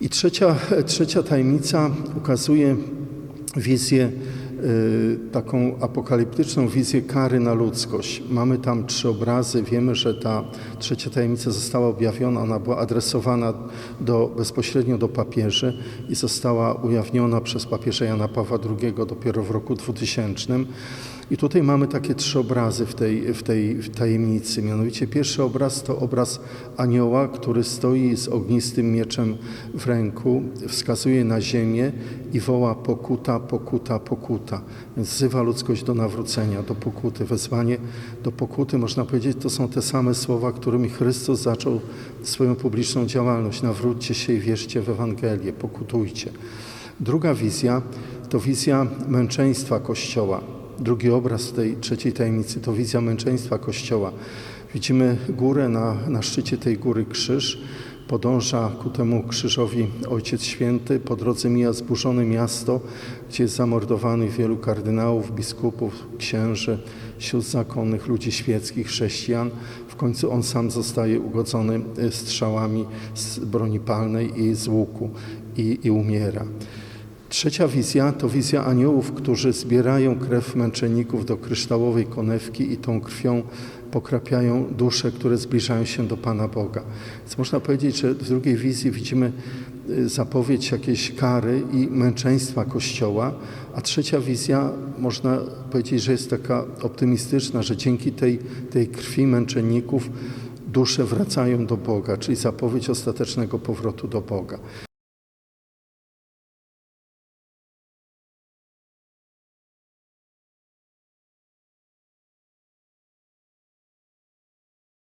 I trzecia, trzecia tajemnica ukazuje wizję, y, taką apokaliptyczną wizję kary na ludzkość. Mamy tam trzy obrazy. Wiemy, że ta trzecia tajemnica została objawiona, ona była adresowana do, bezpośrednio do papieży i została ujawniona przez papieża Jana Pawła II dopiero w roku 2000. I tutaj mamy takie trzy obrazy w tej, w tej tajemnicy. Mianowicie pierwszy obraz to obraz anioła, który stoi z ognistym mieczem w ręku, wskazuje na ziemię i woła pokuta, pokuta, pokuta. Więc wzywa ludzkość do nawrócenia, do pokuty. Wezwanie do pokuty, można powiedzieć, to są te same słowa, którymi Chrystus zaczął swoją publiczną działalność. Nawróćcie się i wierzcie w Ewangelię, pokutujcie. Druga wizja to wizja męczeństwa Kościoła. Drugi obraz tej trzeciej tajemnicy to wizja męczeństwa Kościoła. Widzimy górę, na, na szczycie tej góry krzyż. Podąża ku temu krzyżowi Ojciec Święty. Po drodze mija zburzone miasto, gdzie jest zamordowanych wielu kardynałów, biskupów, księży, sióstr zakonnych, ludzi świeckich, chrześcijan. W końcu on sam zostaje ugodzony y, strzałami z broni palnej i z łuku i, i umiera. Trzecia wizja to wizja aniołów, którzy zbierają krew męczenników do kryształowej konewki i tą krwią pokrapiają dusze, które zbliżają się do Pana Boga. Więc można powiedzieć, że w drugiej wizji widzimy y, zapowiedź jakiejś kary i męczeństwa Kościoła, a trzecia wizja można powiedzieć, że jest taka optymistyczna, że dzięki tej, tej krwi męczenników dusze wracają do Boga, czyli zapowiedź ostatecznego powrotu do Boga.